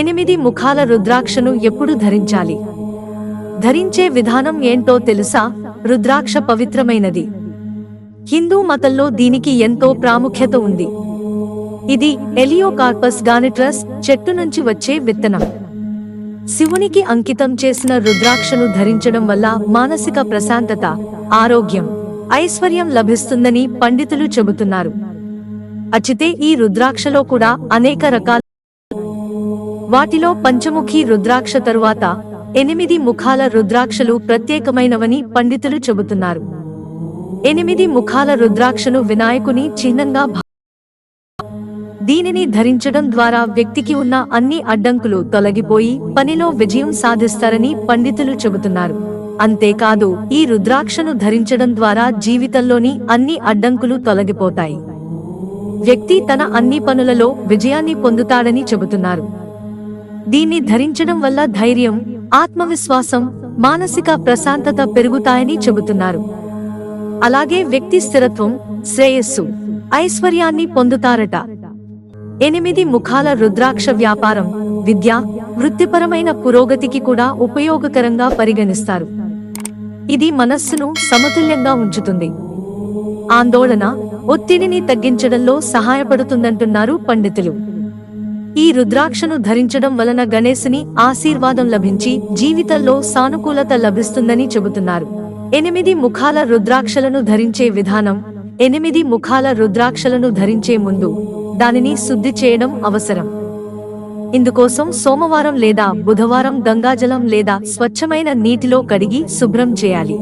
ఎనిమిది ముఖాల రుద్రాక్షను ఎప్పుడు ధరించాలి? ధరించే విధానం ఏంటో తెలుసా? రుద్రాక్ష పవిత్రమైనది. హిందూ మతంలో దీనికి ఎంతో ప్రాముఖ్యత ఉంది. ఇది ఎలియోకార్పస్ గానిట్రస్ చెట్టు నుంచి వచ్చే విత్తనం. శివునికి అంకితం చేసిన రుద్రాక్షను ధరించడం వల్ల మానసిక ప్రశాంతత ఆరోగ్యం ఐశ్వర్యం లభిస్తుందని పండితులు చెబుతున్నారు. అచితే ఈ రుద్రాక్షలో కూడా అనేక రకాల వాటిలో పంచముఖి రుద్రాక్ష తరువాత ఎనిమిది ముఖాల రుద్రాక్షలు ప్రత్యేకమైనవని పండితులు చెబుతున్నారు. ఎనిమిది ముఖాల రుద్రాక్షను వినాయకుని చిహ్నంగా భా- దీనిని ధరించడం ద్వారా వ్యక్తికి ఉన్న అన్ని అడ్డంకులు తొలగిపోయి పనిలో విజయం సాధిస్తారని పండితులు చెబుతున్నారు. అంతేకాదు ఈ రుద్రాక్షను ధరించడం ద్వారా జీవితంలోని అన్ని అడ్డంకులు తొలగిపోతాయి. వ్యక్తి తన అన్ని పనులలో విజయాన్ని పొందుతాడని చెబుతున్నారు. దీన్ని ధరించడం వల్ల ధైర్యం ఆత్మవిశ్వాసం మానసిక ప్రశాంతత పెరుగుతాయని చెబుతున్నారు. అలాగే వ్యక్తి స్థిరత్వం శ్రేయస్సు ఐశ్వర్యాన్ని పొందుతారట. ఎనిమిది ముఖాల రుద్రాక్ష వ్యాపారం విద్య వృత్తిపరమైన పురోగతికి కూడా ఉపయోగకరంగా పరిగణిస్తారు. ఇది మనస్సును సమతుల్యంగా ఉంచుతుంది. ఆందోళన ఒత్తిడిని తగ్గించడంలో సహాయపడుతుందంటున్నారు పండితులు. ఈ రుద్రాక్షను ధరించడం వలన గణేశుని ఆశీర్వాదం లభించి జీవితంలో సానుకూలత లభిస్తుందని చెబుతున్నారు. ఎనిమిది ముఖాల రుద్రాక్షలను ధరించే విధానం ఎనిమిది ముఖాల రుద్రాక్షలను ధరించే ముందు దానిని శుద్ధి చేయడం అవసరం. ఇందుకోసం సోమవారం లేదా బుధవారం గంగాజలం లేదా స్వచ్ఛమైన నీటిలో కడిగి శుభ్రం చేయాలి.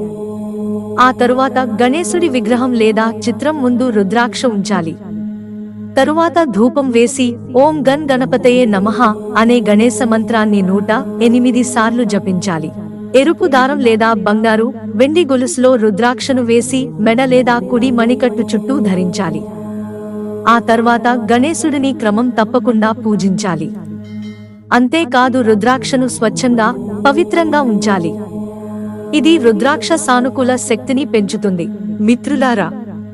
ఆ తరువాత గణేశుడి విగ్రహం లేదా చిత్రం ముందు రుద్రాక్ష ఉంచాలి. తరువాత ధూపం వేసి ఓం గన్ గణపతయే నమః అనే గణేశ మంత్రాన్ని నూట ఎనిమిది సార్లు జపించాలి. ఎరుపు దారం లేదా బంగారు వెండి గొలుసులో రుద్రాక్షను వేసి మెడ లేదా కుడి మణికట్టు చుట్టూ ధరించాలి. ఆ తర్వాత గణేశుడిని క్రమం తప్పకుండా పూజించాలి. అంతేకాదు రుద్రాక్షను స్వచ్ఛంగా పవిత్రంగా ఉంచాలి. ఇది రుద్రాక్ష సానుకూల శక్తిని పెంచుతుంది. మిత్రులారా